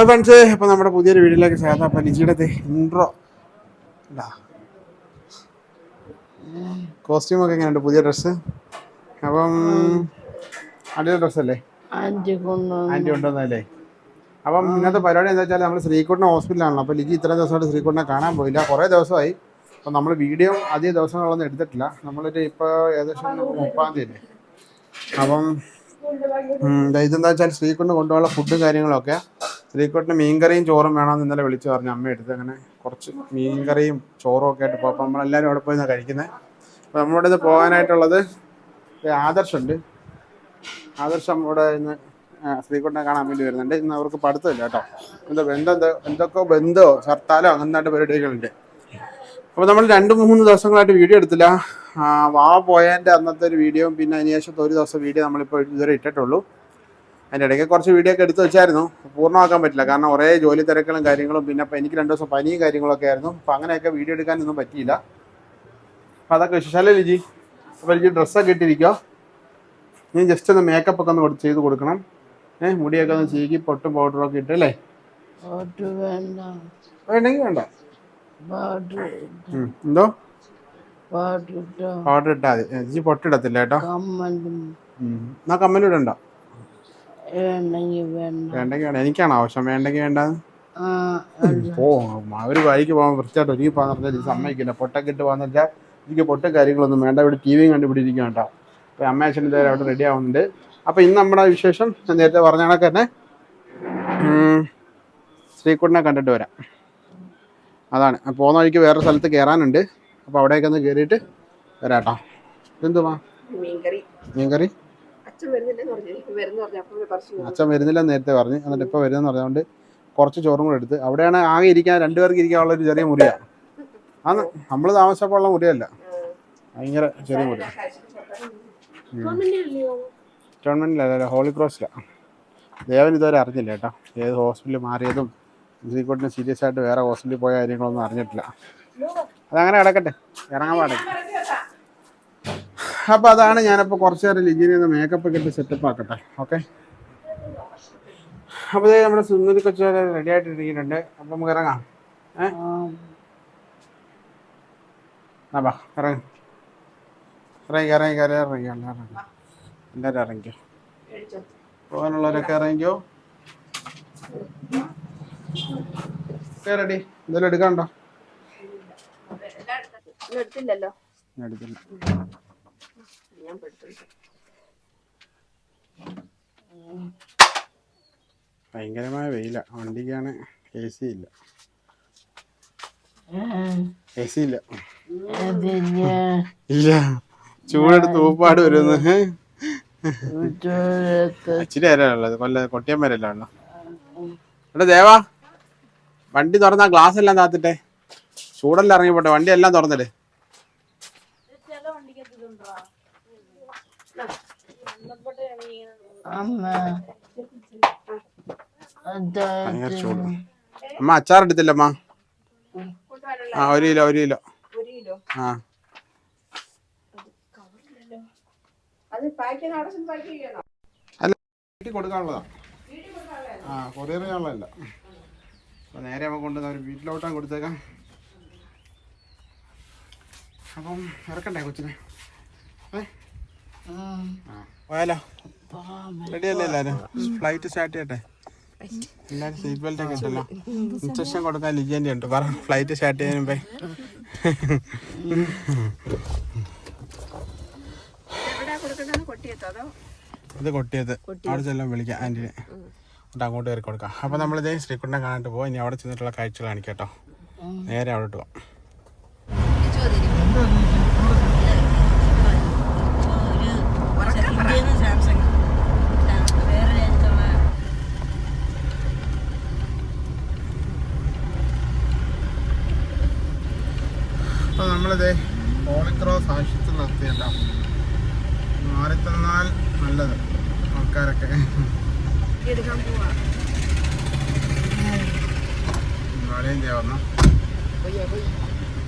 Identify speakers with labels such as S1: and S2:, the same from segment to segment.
S1: Hello friends ഇപ്പം നമ്മുടെ പുതിയൊരു വീഡിയോയിലേക്ക് സ്വാഗതം അപ്പം ലിജിയുടെ ഇൻട്രോ കോസ്റ്റ്യൂം ഒക്കെ എങ്ങനെയുണ്ട് പുതിയ ഡ്രസ്സ് അപ്പം അടിയ ഡ്രസ്സല്ലേ ആൻറ്റി കൊണ്ടുവന്നല്ലേ അപ്പം ഇന്നത്തെ പരിപാടി എന്താ വെച്ചാൽ നമ്മൾ ശ്രീകുട്ടിനെ ഹോസ്പിറ്റലാണല്ലോ അപ്പോൾ ലിജി ഇത്ര ദിവസമായിട്ട് ശ്രീകുട്ടിനെ കാണാൻ പോയില്ല കുറേ ദിവസമായി അപ്പം നമ്മൾ വീഡിയോ അധിക ദിവസങ്ങളൊന്നും എടുത്തിട്ടില്ല നമ്മളൊരു ഇപ്പോൾ ഏകദേശം മുപ്പാം തീയതി അപ്പം ഇതെന്താ വെച്ചാൽ ശ്രീകുട്ടിന് കൊണ്ടുപോകാനുള്ള ഫുഡും കാര്യങ്ങളൊക്കെ ശ്രീക്കോട്ടിന് മീൻകറിയും ചോറും വേണമെന്ന് ഇന്നലെ വിളിച്ചു പറഞ്ഞു അമ്മ എടുത്ത് അങ്ങനെ കുറച്ച് മീൻകറിയും ചോറും ഒക്കെ ആയിട്ട് പോകാം അപ്പം നമ്മളെല്ലാവരും അവിടെ പോയി നിന്നാണ് കഴിക്കുന്നത് അപ്പോൾ നമ്മുടെ ഇത് പോകാനായിട്ടുള്ളത് ആദർശുണ്ട് ആദർശം ഇവിടെ ഇന്ന് ശ്രീകുട്ടനെ കാണാൻ വേണ്ടി വരുന്നുണ്ട് ഇന്ന് അവർക്ക് പഠിത്തമില്ല കേട്ടോ എന്തോ ബന്ധം എന്തൊക്കെ ബന്ധമോ സർത്താലോ അങ്ങനത്തെ പരിപാടികളുണ്ട് അപ്പോൾ നമ്മൾ രണ്ട് മൂന്ന് ദിവസങ്ങളായിട്ട് വീഡിയോ എടുത്തില്ല വാ പോയതിൻ്റെ അന്നത്തെ ഒരു വീഡിയോയും പിന്നെ അതിനുശേഷത്തെ ഒരു ദിവസം വീഡിയോ നമ്മളിപ്പോൾ ഇതുവരെ ഇട്ടിട്ടുള്ളൂ അതിൻ്റെ ഇടയ്ക്ക് കുറച്ച് വീഡിയോ ഒക്കെ എടുത്ത് വെച്ചായിരുന്നു പൂർണ്ണമാക്കാൻ പറ്റില്ല കാരണം കുറേ ജോലി തിരക്കുകളും കാര്യങ്ങളും പിന്നെ അപ്പോൾ എനിക്ക് രണ്ട് ദിവസം പനിയും കാര്യങ്ങളൊക്കെ ആയിരുന്നു അപ്പോൾ അങ്ങനെയൊക്കെ വീഡിയോ എടുക്കാനൊന്നും പറ്റിയില്ല അപ്പോൾ അതൊക്കെ വിശേഷമല്ലേ ലിജി അപ്പോൾ ലിജി ഡ്രസ്സൊക്കെ ഇട്ടിരിക്കുക ഞാൻ ജസ്റ്റ് ഒന്ന് മേക്കപ്പ് ഒക്കെ ഒന്ന് ചെയ്ത് കൊടുക്കണം ഏഹ് മുടിയൊക്കെ ഒന്ന് ചീകി പൊട്ടും പൗഡറും ഒക്കെ ഇട്ട് അല്ലേ വേണ്ടെങ്കിൽ വേണ്ട എന്തോ പൗഡർ ഇട്ടാൽ മതി ലിജി പൊട്ടിടത്തില്ല കേട്ടോ എന്നാ കമ്മലിടണ്ടോ
S2: വേണ്ടെങ്കിൽ
S1: എനിക്കാണ് ആവശ്യം വേണ്ടെങ്കിൽ വേണ്ട പോ അവര് വഴിക്ക് പോകാൻ വൃത്തിയായിട്ട് ഒരുക്കി പോകാൻ പറഞ്ഞാൽ സമ്മതിക്കില്ല പൊട്ടൊക്കെ ഇട്ട് പോകാന്ന് എനിക്ക് പൊട്ട കാര്യങ്ങളൊന്നും വേണ്ട ഇവിടെ ടി വിയും കണ്ടുപിടിച്ചിരിക്കും കേട്ടോ അപ്പോൾ അമ്മ അച്ഛൻ അവിടെ റെഡി ആവുന്നുണ്ട് അപ്പോൾ ഇന്ന് നമ്മുടെ വിശേഷം ഞാൻ നേരത്തെ പറഞ്ഞ കണക്ക് തന്നെ ശ്രീകുട്ടനെ കണ്ടിട്ട് വരാം അതാണ് പോകുന്ന വഴിക്ക് വേറെ സ്ഥലത്ത് കയറാനുണ്ട് അപ്പോൾ അവിടേക്കൊന്ന് കയറിയിട്ട് വരാട്ടോ എന്തുവാ മീൻകറി മീൻകറി അച്ഛൻ വരുന്നില്ല നേരത്തെ പറഞ്ഞു എന്നിട്ട് ഇപ്പൊ വരുന്നെന്ന് പറഞ്ഞുകൊണ്ട് കുറച്ച് ചോറും കൂടെ എടുത്ത് അവിടെയാണ് ആകെ ഇരിക്കാൻ രണ്ടുപേർക്ക് ഇരിക്കാനുള്ള ഒരു ചെറിയ മുറിയാ ആണ് നമ്മൾ താമസിച്ചപ്പോൾ ഉള്ള മുറിയല്ല ഭയങ്കര ചെറിയ മുറി ഗവൺമെന്റിലല്ല ഹോളി ക്രോസിലാ ദേവൻ ഇതുവരെ അറിഞ്ഞില്ല കേട്ടോ ഏത് ഹോസ്പിറ്റലിൽ മാറിയതും ശ്രീകോട്ടിന് സീരിയസ് ആയിട്ട് വേറെ ഹോസ്പിറ്റലിൽ പോയ കാര്യങ്ങളൊന്നും അറിഞ്ഞിട്ടില്ല അതങ്ങനെ കിടക്കട്ടെ ഇറങ്ങാൻ പാടില്ല അപ്പൊ അതാണ് ഞാനിപ്പോ കുറച്ചു നേരം ലിജിനെ ഒന്ന് മേക്കപ്പ് ഒക്കെ ഇട്ട് സെറ്റപ്പ് ആക്കട്ടെ ഓക്കെ അപ്പൊ ഇതേ നമ്മുടെ സുന്ദരി കൊച്ചു റെഡി ആയിട്ടിരിക്കുന്നുണ്ട് അപ്പൊ നമുക്ക് ഇറങ്ങാം ഏഹ് അപ്പാ ഇറങ്ങി ഇറങ്ങി ഇറങ്ങി കയറി ഇറങ്ങി എല്ലാവരും ഇറങ്ങിക്കോ പോകാനുള്ളവരൊക്കെ ഇറങ്ങിക്കോ റെഡി എന്തെങ്കിലും എടുക്കണ്ടോ എടുത്തില്ല ഞാൻ ഭയങ്കരമായ വെയില വണ്ടിക്കാണ് എ സി ഇല്ല എ സി ഇല്ല ഇല്ല ചൂടെടുത്ത് ഊപ്പാട് വരുന്നു ഇച്ചിരി കൊല്ല കൊട്ടിയമ്മരല്ലോ ഉള്ളു എടാ ദേവാ വണ്ടി തുറന്നാ ഗ്ലാസ് എല്ലാം താത്തിട്ടെ ചൂടെല്ലാം ഇറങ്ങിപ്പോട്ടെ വണ്ടി എല്ലാം തുറന്നില്ലേ അമ്മ അച്ചാർ എടുത്തില്ലമ്മ ആ ഒരു കിലോ ഒരു കിലോ ആ അല്ല വീട്ടിൽ കൊടുക്കാനുള്ളതാ ആ കൊറിയർ ചെയ്യാനുള്ളതല്ല അപ്പൊ നേരെ നമുക്ക് കൊണ്ടുവന്ന ഒരു വീട്ടിലോട്ടാ കൊടുത്തേക്കാം അപ്പം ഇറക്കണ്ടേ കൊച്ചിനെ ഏ ആ പോയാലോ റെഡിയല്ലേ എല്ലാരും ഫ്ലൈറ്റ് സ്റ്റാർട്ട് ചെയ്യട്ടെ എല്ലാരും സീറ്റ് ബെൽറ്റ് ഒക്കെ ഇട്ടല്ലോ ഇൻസ്ട്രക്ഷൻ കൊടുക്കാൻ ലിജേൻ്റെ ഉണ്ട് പറ ഫ്ലൈറ്റ് സ്റ്റാർട്ട് ചെയ്യാൻ മുമ്പേ ഇത് കൊട്ടിയത് അവിടെ ചെല്ലാം വിളിക്കാം ആൻറ്റിനെ എന്നിട്ട് അങ്ങോട്ട് കയറി കൊടുക്കാം അപ്പോൾ നമ്മളിതേ ശ്രീകുണ്ഠനെ കാണിട്ട് പോകും ഇനി അവിടെ ചെന്നിട്ടുള്ള കാഴ്ചകൾ കാണിക്കാം കേട്ടോ നേരെ അവിടെ പോവാം ഞങ്ങളിത് ഹോളിക്രോസ് ആശുപത്രി മാറി തന്നാൽ നല്ലത് ആൾക്കാരൊക്കെ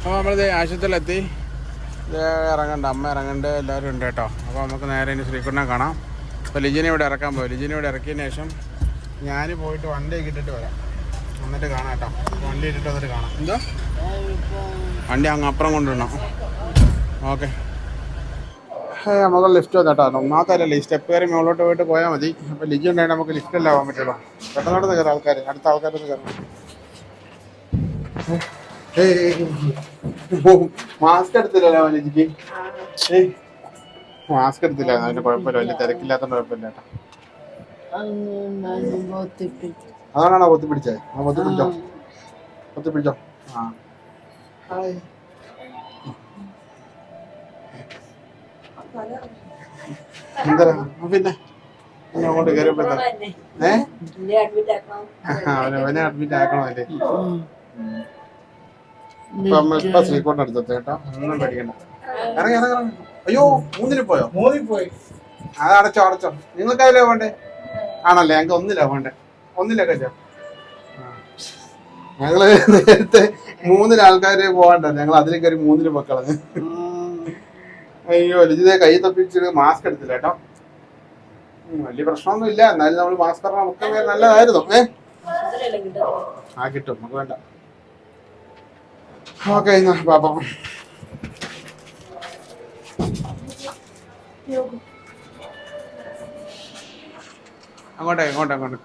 S1: അപ്പോൾ നമ്മളിത് ആശുപത്രിയിലെത്തി ഇത് ഇറങ്ങണ്ട അമ്മ ഇറങ്ങണ്ട എല്ലാവരും ഉണ്ട് കേട്ടോ അപ്പോൾ നമുക്ക് നേരെ ഇനി ശ്രീകുണ്ണൻ കാണാം അപ്പോൾ ലിജിനെ ഇവിടെ ഇറക്കാൻ പോകും ലിജിനെ ഇവിടെ ഇറക്കിയതിന് ശേഷം ഞാൻ പോയിട്ട് വണ്ടി ഇട്ടിട്ട് വരാം വന്നിട്ട് കാണാം കേട്ടോ വണ്ടി ഇട്ടിട്ട് വന്നിട്ട് കാണാം എന്തോ വണ്ടി അങ്ങ് അപ്പുറം കൊണ്ടുവരണം ഓക്കെ നമുക്ക് ലിഫ്റ്റ് വന്നിട്ടോ ഒന്നാമത്തല്ലേ ഈ സ്റ്റെപ്പ് കയറി മുകളിലോട്ട് പോയിട്ട് പോയാൽ മതി അപ്പോൾ ലിജി ഉണ്ടായിട്ട് നമുക്ക് ലിഫ്റ്റ് അല്ല പോകാൻ പറ്റുള്ളൂ പെട്ടെന്ന് പെട്ടെന്നോട്ട് കയറാം ആൾക്കാർ അടുത്ത ആൾക്കാരൊന്ന് കയറണം മാസ്ക് എടുത്തില്ലല്ലോ ലിജിക്ക് മാസ്ക് എടുത്തില്ല അതിന് കുഴപ്പമില്ല വലിയ തിരക്കില്ലാത്ത കുഴപ്പമില്ല കേട്ടോ അതാണോ പൊത്തി പിടിച്ചത് പൊത്തി പിടിച്ചോ പൊത്തി പിടിച്ചോ ആ പിന്നെ അഡ്മിറ്റ് ആക്കണമല്ലേ ഒന്നും അയ്യോ മൂന്നിന് പോയോ മൂന്നിൽ പോയി അത് അടച്ചോ അടച്ചോ നിങ്ങൾക്കതിലാ വേണ്ടേ ആണല്ലേ ഞങ്ങൾക്ക് ഒന്നിലാ വേണ്ടേ ഒന്നിലൊക്കെ ചെയ്യാം ഞങ്ങള് നേരത്തെ മൂന്നിൽ ആൾക്കാര് പോകണ്ട ഞങ്ങൾ അതിൽ കയറി മൂന്നിന് മക്കളാണ് അയ്യോ ലിജിതെ കൈ തപ്പിച്ചിട്ട് മാസ്ക് എടുത്തില്ല കേട്ടോ വലിയ പ്രശ്നമൊന്നും ഇല്ല എന്നാലും നമ്മൾ മാസ്ക് പറഞ്ഞ നമുക്ക് നല്ലതായിരുന്നു ഏ ആ കിട്ടും നമുക്ക് വേണ്ട ഓക്കെ എന്നാ പാപ്പ അങ്ങോട്ടെ അങ്ങോട്ടെ അങ്ങോട്ടെ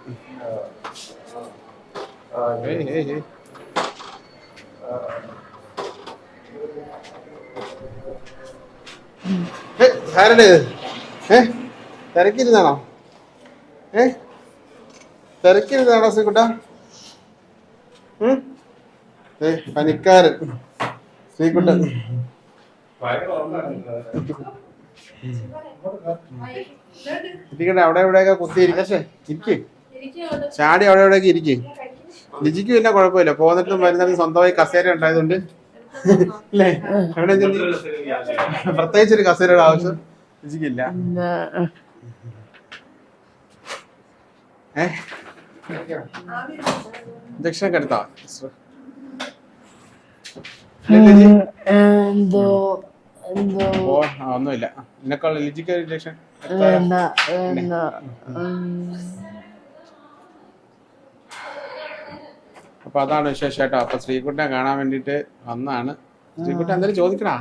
S1: hey, hey, hey. തിരക്കിരുന്നാണോ ഏ തിരക്കിരുന്നാണോ സിക്കുട്ട ഏ പനിക്കാരൻ സീക്കുട്ട ഇരിക്കട്ടെ അവിടെ എവിടെയൊക്കെ കുത്തിയിരിക്കേ ഇരിക്കേ ഇരിക്കേ ചാടി അവിടെ എവിടെയൊക്കെ ഇരിക്കേ ലിജിക്ക് പിന്നെ കുഴപ്പമില്ല പോന്നിട്ടും വരുന്നിട്ടും സ്വന്തമായി കസേര ഉണ്ടായതുകൊണ്ട് പ്രത്യേകിച്ച് ഒരു കസേരയുടെ ആവശ്യം ലിജിക്കില്ല ഏഹ് എടുത്താ ഒന്നുമില്ല എന്നെക്കാളും ലിജിക്കൽ ഇഞ്ചക്ഷൻ അപ്പോൾ അതാണ് വിശേഷം കേട്ടോ അപ്പോൾ ശ്രീകുട്ടനെ കാണാൻ വേണ്ടിട്ട് വന്നാണ് ശ്രീകുട്ടൻ എന്തായാലും ചോദിക്കണാ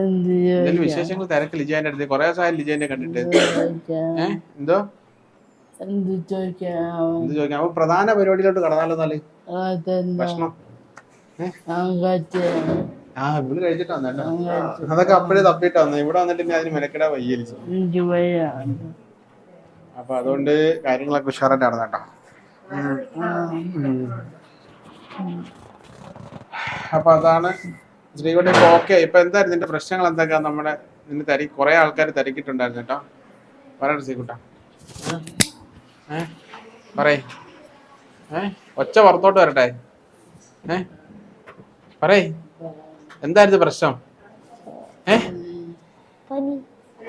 S2: എന്തായാലും
S1: വിശേഷങ്ങൾ തിരക്ക് ലിജേന്റെ അടുത്ത് കുറേ ദിവസമായി ലിജേനെ കണ്ടിട്ട് ഏ എന്തോ
S2: എന്ത് ചോദിക്കാം
S1: അപ്പൊ പ്രധാന പരിപാടിയിലോട്ട് കടന്നാലോ എന്നാല് ഭക്ഷണം ആ ഇവള് കഴിച്ചിട്ട് വന്നേട്ടാ അതൊക്കെ അപ്പഴേ തപ്പിട്ട് വന്നെ ഇവിടെ വന്നിട്ട് ഇനി അതിന് മെനക്കെടാ വയ്യരിച്ചു അപ്പൊ അതുകൊണ്ട് കാര്യങ്ങളൊക്കെ ഉഷാറായിട്ട് നടന്നേട്ടോ അപ്പൊ അതാണ് ശ്രീകുട്ടി ഓക്കെ ഇപ്പൊ എന്തായിരുന്നു നിന്റെ പ്രശ്നങ്ങൾ എന്തൊക്കെയാ നമ്മുടെ നിന്നെ തരി കുറെ ആൾക്കാർ തിരക്കിട്ടുണ്ടായിരുന്നു കേട്ടോ പറയട്ടെ ശ്രീകുട്ട ഏ ഒച്ച പുറത്തോട്ട് വരട്ടെ പറയ എന്തായിരുന്നു പ്രശ്നം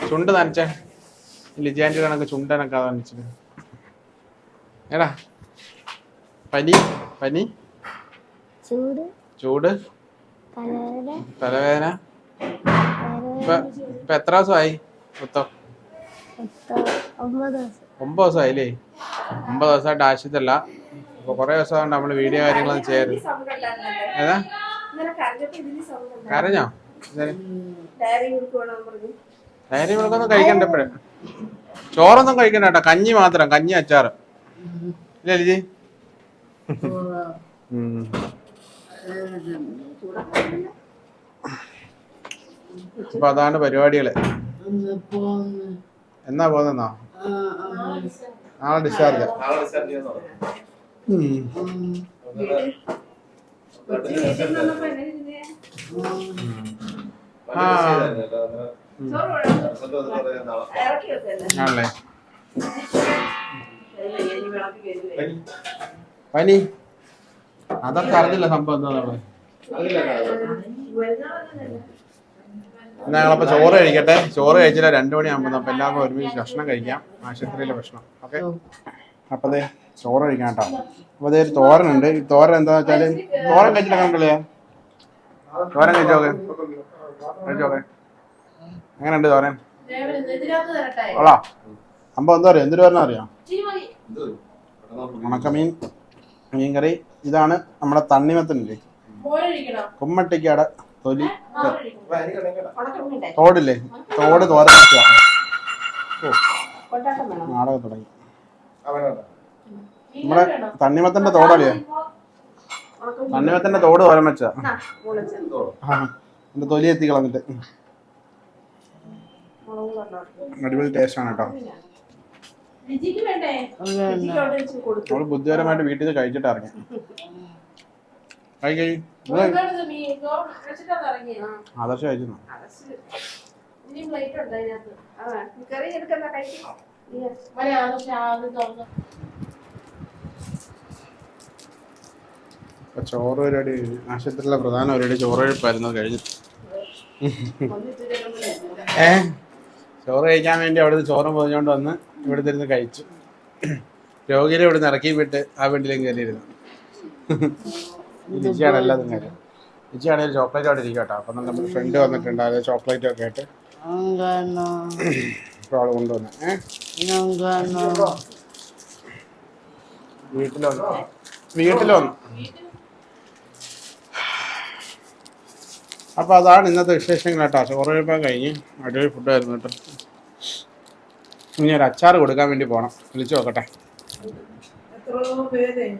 S1: ചുണ്ട് നനച്ചേ ലിജാൻ്റെ കണക്ക് ചുണ്ടനൊക്കെ നനച്ചിട്ട് ഏടാ പനി പനി ചൂട് ചൂട് തലവേദന ഇപ്പൊ എത്ര ദിവസമായി മൊത്തം ഒമ്പത് ദിവസമായില്ലേ ഒമ്പത് ദിവസമായിട്ട് ആവശ്യത്തില്ല അപ്പൊ കൊറേ ദിവസം നമ്മള് വീഡിയോ കാര്യങ്ങളൊന്നും ചെയ്യരുത് ഏതാ കരഞ്ഞോ ഡയറി മിൽക്കൊന്നും കഴിക്കണ്ട ഇപ്പഴേ ചോറൊന്നും കഴിക്കണ്ട കഞ്ഞി മാത്രം കഞ്ഞി അച്ചാറ് ഇല്ലേ ലിജി അപ്പൊ അതാണ് പരിപാടികള് എന്നാ പോന്നെന്നാ നാളെ ഡിസ്ചാർജ് ആണല്ലേ പനി അതൊക്കെ അറിഞ്ഞില്ല സംഭവം എന്താ ഞങ്ങളപ്പോ ചോറ് കഴിക്കട്ടെ ചോറ് കഴിച്ചില്ല രണ്ടു മണിയാകുമ്പോ അപ്പൊ എല്ലാവർക്കും ഒരുമിച്ച് ഭക്ഷണം കഴിക്കാം ആശുപത്രിയിലെ ഭക്ഷണം ഓക്കെ അപ്പൊ അതെ ചോറ് കഴിക്കാം കേട്ടോ അപ്പൊ അതേ ഒരു ഉണ്ട് ഈ തോരൻ എന്താ വെച്ചാല് തോരൻ കഴിച്ചില്ല കണ്ടില്ലേ തോരൻ കഴിച്ചോക്കെ കഴിച്ചോക്കെ എങ്ങനെയുണ്ട് തോരൻ കൊള്ളാം സംഭവം എന്താ പറയാ എന്തൊരു പറഞ്ഞാ അറിയാം ഉണക്കമീൻ മീൻകറി ഇതാണ് നമ്മുടെ തണ്ണിമത്തനില്ലേ കുമ്മട്ടിക്കാടെ തൊലി തോടില്ലേ തോട് തോര നാടകം തുടങ്ങി നമ്മുടെ തണ്ണിമത്തന്റെ തോടല്ലേ തണ്ണിമത്തന്റെ തോട് തോരൻ വെച്ചാ എന്റെ തൊലി എത്തി കളഞ്ഞിട്ട് അടിപൊളി ടേസ്റ്റ് ആണ് കേട്ടോ
S2: അവള്
S1: ബുദ്ധിപരമായിട്ട് വീട്ടിൽ നിന്ന് കഴിച്ചിട്ട് ഇറങ്ങി ആദർശ കഴിച്ചു ചോറ് പരിപാടി ആശുപത്രിയിലെ പ്രധാന പരിപാടി ചോറ് കഴിപ്പായിരുന്നു കഴിഞ്ഞു ഏ ചോറ് കഴിക്കാൻ വേണ്ടി അവിടുന്ന് ചോറും പോയതുകൊണ്ട് വന്ന് ഇവിടെ നിന്ന് കഴിച്ചു രോഗിയെ ഇവിടെ നിന്ന് ഇറക്കി വിട്ട് ആ വെണ്ടിലേക്ക് കയറിയിരുന്നു ലിജിയാണല്ലോ എല്ലാം തിന്നത് ലിജിയാണെങ്കിൽ ചോക്ലേറ്റ് അവിടെ ഇരിക്കും കേട്ടോ അപ്പം നമ്മുടെ ഫ്രണ്ട് വന്നിട്ടുണ്ട് അതായത് ചോക്ലേറ്റ് ഒക്കെ ആയിട്ട് അപ്പോൾ അവൾ അപ്പോൾ അതാണ് ഇന്നത്തെ വിശേഷങ്ങൾ കേട്ടോ ചോറ് കഴിപ്പാൻ കഴിഞ്ഞ് അടിപൊളി ഫുഡായിരുന്നു കേട്ടോ ഇനി ഒരു അച്ചാർ കൊടുക്കാൻ വേണ്ടി പോണം വിളിച്ചു നോക്കട്ടെ വേണം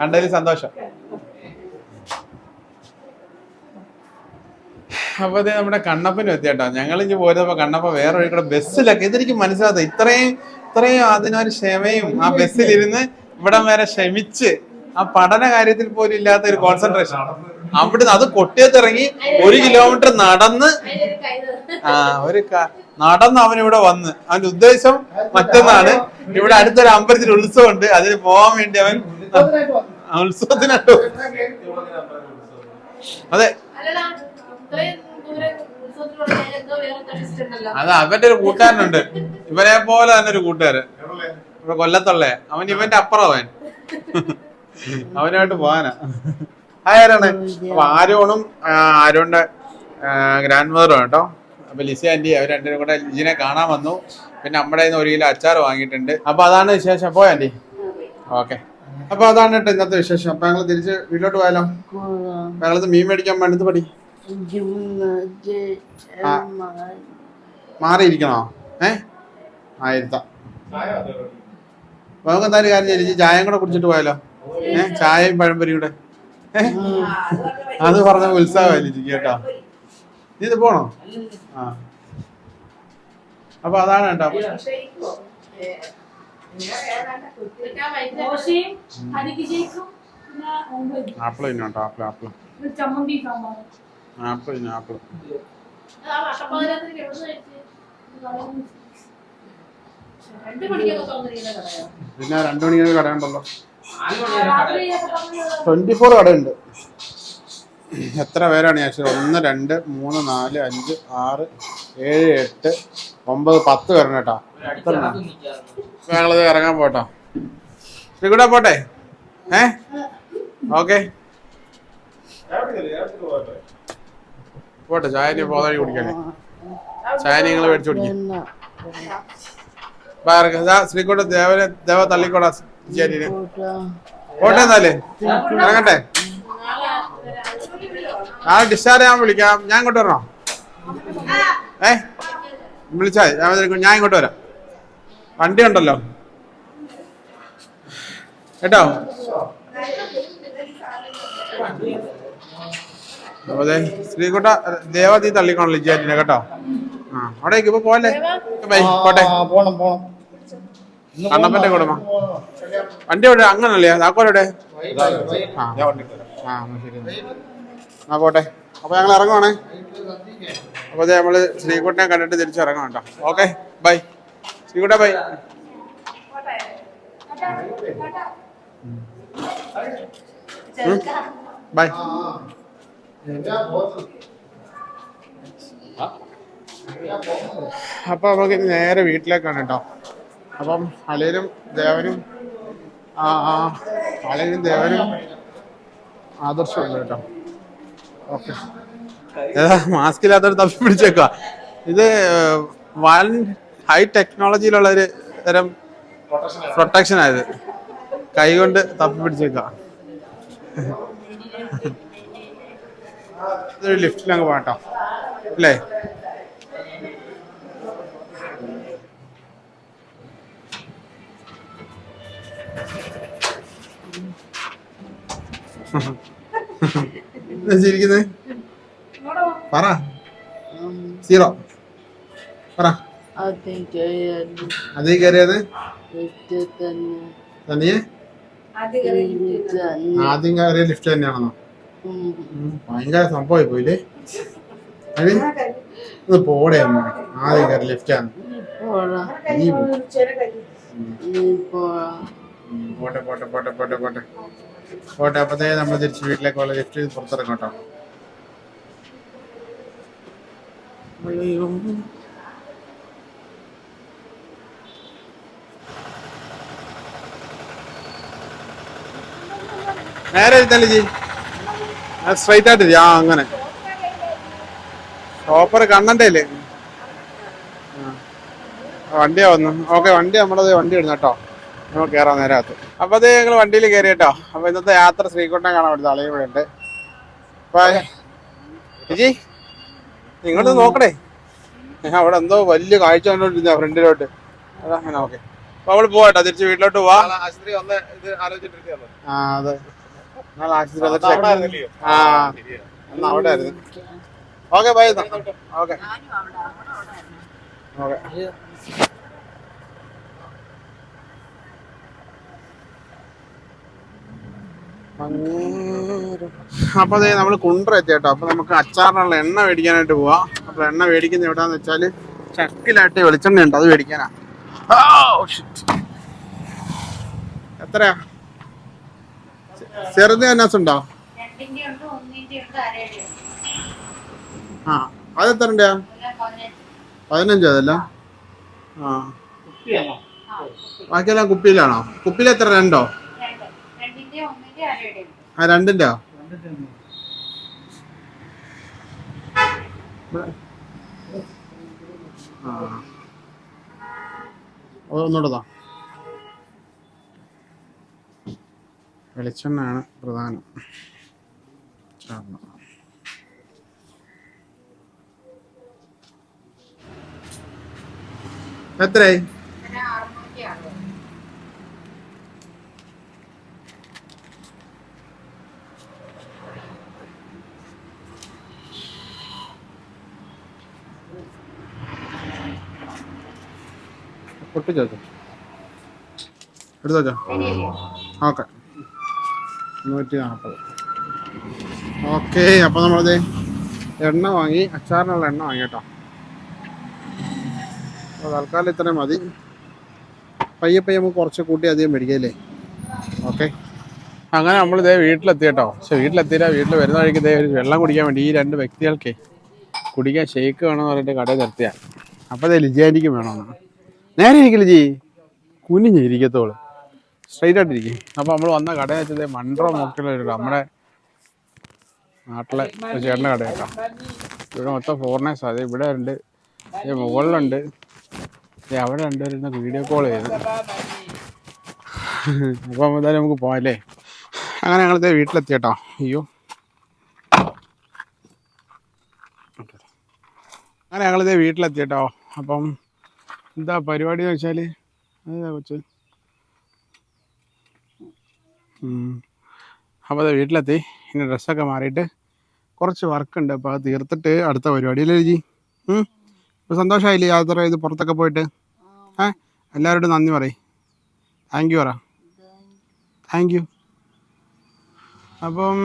S1: കണ്ടതിൽ സന്തോഷം അപ്പൊ അത് നമ്മുടെ കണ്ണപ്പനും എത്തിയട്ടോ ഞങ്ങൾ ഇനി പോരുന്നപ്പോ കണ്ണപ്പ വേറെ ഒരു കൂടെ ബസ്സിലൊക്കെ ഇതെനിക്ക് മനസ്സിലാകും ഇത്രയും ഇത്രയും അതിനൊരു ക്ഷമയും ആ ബസ്സിലിരുന്ന് ഇവിടം വരെ ക്ഷമിച്ച് ആ പഠന കാര്യത്തിൽ പോലും ഇല്ലാത്ത ഒരു കോൺസെൻട്രേഷൻ അവിടുന്ന് അത് കൊട്ടിയത്തിറങ്ങി ഒരു കിലോമീറ്റർ നടന്ന് ആ ഒരു നടന്ന് അവൻ ഇവിടെ വന്ന് അവന്റെ ഉദ്ദേശം മറ്റൊന്നാണ് ഇവിടെ അടുത്തൊരു അമ്പലത്തിൽ ഉത്സവം ഉണ്ട് അതിന് പോകാൻ വേണ്ടി അവൻ അതെ അത് അവന്റെ ഒരു കൂട്ടുകാരനുണ്ട് ഇവനെ പോലെ തന്നെ ഒരു കൂട്ടുകാരൻ ഇവിടെ കൊല്ലത്തുള്ളേ അവൻ ഇവന്റെ അപ്പുറം അവൻ അവനായിട്ട് പോവാനാ ആരാണ് അപ്പൊ ആരോണും ആരോണിന്റെ ഗ്രാൻഡ് മദറും കേട്ടോ അപ്പൊ ലിസി ആന്റി അവർ രണ്ടിനും കൂടെ ലിജിനെ കാണാൻ വന്നു പിന്നെ നമ്മുടെ കയ്യിൽ നിന്ന് ഒരു കിലോ അച്ചാർ വാങ്ങിയിട്ടുണ്ട് അപ്പൊ അതാണ് വിശേഷം പോയാ ആന്റി ഓക്കെ അപ്പൊ അതാണ് കേട്ടോ ഇന്നത്തെ വിശേഷം അപ്പൊ ഞങ്ങള് തിരിച്ച് വീട്ടിലോട്ട് പോയാലോ ഞങ്ങളത് മീൻ മേടിക്കാൻ പണിത് പടി മാറിയിരിക്കണോ ഏ ആയിരുത്താം നമുക്ക് കാര്യം ചേച്ചി ചായയും കൂടെ കുടിച്ചിട്ട് പോയാലോ ഏ ചായയും പഴംപൊരിയും കൂടെ അത് പറഞ്ഞ ഉത്സാഹമായിരിക്കും കേട്ടോ നീ ഇത് പോണോ ആ അപ്പൊ അതാണ് കേട്ടോ apple apple apple apple apple പിന്നെ രണ്ടു മണിക്ക് കടയുണ്ടല്ലോ ട്വന്റി ഫോർ കടയുണ്ട് എത്ര പേരാണ് ചേച്ചി ഒന്ന് രണ്ട് മൂന്ന് നാല് അഞ്ച് ആറ് ഏഴ് എട്ട് ഒമ്പത് പത്ത് പേരുണ്ട് കേട്ടാ എത്ര ഞങ്ങളത് ഇറങ്ങാൻ പോട്ടോ ശ്രീകുട പോട്ടെ ഏ ഓക്കെ പോട്ടെ ചായ പോതാടി കുടിക്കണേ ചായ നിങ്ങൾ മേടിച്ചു കുടിക്കും ശ്രീകോട്ട ദേവനെ ദേവ തള്ളിക്കോടാ ചേരിനെ പോട്ടെ എന്നാലേ ഇറങ്ങട്ടെ ആ ഡിസ്ചാർജ് ഞാൻ വിളിക്കാം ഞാൻ ഇങ്ങോട്ട് വരണോ ഏ വിളിച്ചാൽ ഞാൻ ഇങ്ങോട്ട് വരാം അണ്ടി ഉണ്ടല്ലോ കേട്ടോ അതെ ശ്രീകുട്ട ദേവതി തള്ളിക്കോണം ലിജാറ്റിനെ കേട്ടോ ആ അവിടേക്ക് ഇപ്പൊ പോലെ ബൈ പോട്ടെ പോണം പോണം കണ്ണപ്പന്റെ കുടുംബം വണ്ടി എവിടെ അങ്ങനല്ലേ താക്കോലെവിടെ ആ ശരി ആ പോട്ടെ അപ്പൊ ഞങ്ങൾ ഇറങ്ങുവാണേ അപ്പൊ നമ്മള് ശ്രീകുട്ടനെ കണ്ടിട്ട് തിരിച്ചിറങ്ങാം കേട്ടോ ഓക്കെ ബൈ ശ്രീകുട്ട ബൈ ബൈ അപ്പൊ നമുക്ക് നേരെ വീട്ടിലേക്കാണ് കേട്ടോ അപ്പം അലയിലും ദേവനും ആ ആ അലയിലും ദേവനും ആദർശമുണ്ട് കേട്ടോ ഓക്കെ മാസ്ക് ഇല്ലാത്തവർ തപ്പി പിടിച്ചേക്കുക ഇത് വാലന്റൈൻ ഹൈ ടെക്നോളജിയിലുള്ള ഒരു തരം പ്രൊട്ടക്ഷൻ ആയത് കൈകൊണ്ട് തപ്പി പിടിച്ചേക്കാം ലിഫ്റ്റിൽ അങ്ങ് പോകട്ടോ അല്ലേ പറ സീറോ പറ ആദ്യം കയറിയ ലിഫ്റ്റ് തന്നെയാണെന്നോ ഭയങ്കര സംഭവമായി പോയില്ലേ അത് പോടെ അമ്മ ആദ്യം കയറി ലിഫ്റ്റ് ആണ് പോട്ടെ പോട്ടെ പോട്ടെ പോട്ടെ പോട്ടെ പോട്ടെ അപ്പത്തേ നമ്മൾ തിരിച്ച് വീട്ടിലേക്ക് ഉള്ള ലിഫ്റ്റ് പുറത്തിറങ്ങട്ടോ അയ്യോ നേരെ ഇരുന്നല്ലേ ജി സ്ട്രൈറ്റ് ആയിട്ട് ആ അങ്ങനെ ഓപ്പർ കണ്ണൻ്റെ അല്ലേ വണ്ടിയാ വന്നു ഓക്കെ വണ്ടി നമ്മളത് വണ്ടി ഇടുന്ന കേട്ടോ നമ്മൾ കയറാം നേരത്ത് അപ്പോൾ അത് ഞങ്ങൾ വണ്ടിയിൽ കയറി കേട്ടോ അപ്പോൾ ഇന്നത്തെ യാത്ര ശ്രീകുട്ടനെ കാണാൻ വേണ്ടി തളയും ഇവിടെ ഉണ്ട് ചേച്ചി നിങ്ങളൊന്ന് നോക്കണേ അവിടെ എന്തോ വലിയ കാഴ്ച കണ്ടോണ്ടിരുന്ന ഫ്രണ്ടിലോട്ട് അതാ ഓക്കെ അപ്പോൾ അവള് പോവാട്ടോ തിരിച്ച് വീട്ടിലോട്ട് പോവാ ആ അതെ അവിടെ ആയിരുന്നു ഓക്കെ ബൈ ഓക്കെ ഓക്കെ അപ്പോൾ അതേ നമ്മൾ കുണ്ടറ എത്തിയട്ടോ അപ്പൊ നമുക്ക് അച്ചാറിനുള്ള എണ്ണ മേടിക്കാനായിട്ട് പോവാം അപ്പൊ എണ്ണ മേടിക്കുന്ന എവിടെയാന്ന് വെച്ചാൽ ചക്കിലായിട്ട് വെളിച്ചെണ്ണ ഉണ്ട് അത് മേടിക്കാനാ oh, എത്രയാ ചെറുത് അനാസ് ഉണ്ടോ ആ അത് എത്ര രൂപയാ പതിനഞ്ചോ അതല്ല ആ ബാക്കിയെല്ലാം കുപ്പിയിലാണോ കുപ്പിയിൽ എത്ര രണ്ടോ ആ രണ്ടിൻ്റെ ആ ഒന്നുകൂടെ വെളിച്ചെണ്ണയാണ് പ്രധാനം ചാർണം എത്രയായി പൊട്ടിച്ചോ എടുത്തോ ഓക്കെ നൂറ്റി നാൽപ്പത് ഓക്കെ അപ്പൊ നമ്മളത് എണ്ണ വാങ്ങി അച്ചാറിനുള്ള എണ്ണ വാങ്ങി കേട്ടോ തൽക്കാലം ഇത്രയും മതി പയ്യെ പയ്യെ നമുക്ക് കുറച്ച് കൂട്ടി അധികം മേടിക്കല്ലേ ഓക്കെ അങ്ങനെ നമ്മൾ ഇതേ വീട്ടിലെത്തി കേട്ടോ പക്ഷെ വീട്ടിലെത്തിയില്ല വീട്ടിൽ വരുന്ന വഴിക്ക് ഇതേ ഒരു വെള്ളം കുടിക്കാൻ വേണ്ടി ഈ രണ്ട് വ്യക്തികൾക്കേ കുടിക്കാൻ ഷേക്ക് എന്ന് പറഞ്ഞിട്ട് കടയിൽ നിർത്തിയാൽ അപ്പോൾ ഇതേ ലിജിയാനിക്കും വേണമെന്നാണ് നേരെ ഇരിക്കില്ല ജി കുനിഞ്ഞിരിക്കത്തോളൂ സ്ട്രെയിറ്റ് ആയിട്ടിരിക്കും അപ്പോൾ നമ്മൾ വന്ന കട വെച്ചത് മൺട്രോ മോക്കിലൊരു നമ്മുടെ നാട്ടിലെ ചേട്ടൻ്റെ കട കേട്ടോ ഇവിടെ മൊത്തം ഫോറിനേഴ്സ് അതെ ഇവിടെ ഉണ്ട് മുകളിലുണ്ട് അവിടെ രണ്ടുപേരും വീഡിയോ കോൾ ചെയ്തു അപ്പൊ എന്തായാലും നമുക്ക് പോവാല്ലേ അങ്ങനെ ഞങ്ങളത്തെ വീട്ടിലെത്തി കേട്ടോ അയ്യോ അങ്ങനെ ഞങ്ങളിതേ വീട്ടിലെത്തി കേട്ടോ അപ്പം എന്താ പരിപാടി എന്ന് വെച്ചാൽ അതാ കൊച്ചു അപ്പോൾ അത് വീട്ടിലെത്തി ഇനി ഡ്രസ്സൊക്കെ മാറിയിട്ട് കുറച്ച് വർക്കുണ്ട് അപ്പോൾ അത് തീർത്തിട്ട് അടുത്ത പരിപാടി അല്ലേ ജി ഇപ്പോൾ സന്തോഷമായില്ലേ യാത്ര ചെയ്ത് പുറത്തൊക്കെ പോയിട്ട് ഏ എല്ലാവരോടും നന്ദി പറയും താങ്ക് യു പറ താങ്ക് യു അപ്പം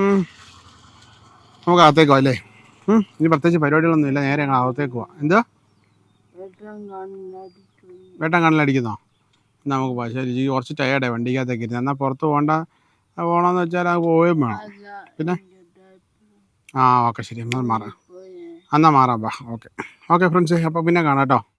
S1: നമുക്ക് അകത്തേക്ക് പോവാം അല്ലേ ഇനി പ്രത്യേകിച്ച് പരിപാടികളൊന്നും ഇല്ല നേരെ ഞങ്ങൾ അകത്തേക്ക് പോവാം എന്താ വേട്ടൻ എന്നാൽ നമുക്ക് പോവാം ശരി ജി കുറച്ച് ടയേർഡായി വണ്ടിക്കകത്തേക്ക് ഇരുന്ന് എന്നാൽ പുറത്ത് പോകേണ്ട പോകണമെന്ന് വെച്ചാൽ അത് പോവുകയും വേണം പിന്നെ ആ ഓക്കെ ശരി എന്നാൽ മാറാം എന്നാൽ മാറാം ബാ ഓക്കെ ഓക്കെ ഫ്രണ്ട്സ് അപ്പോൾ പിന്നെ കാണാം കേട്ടോ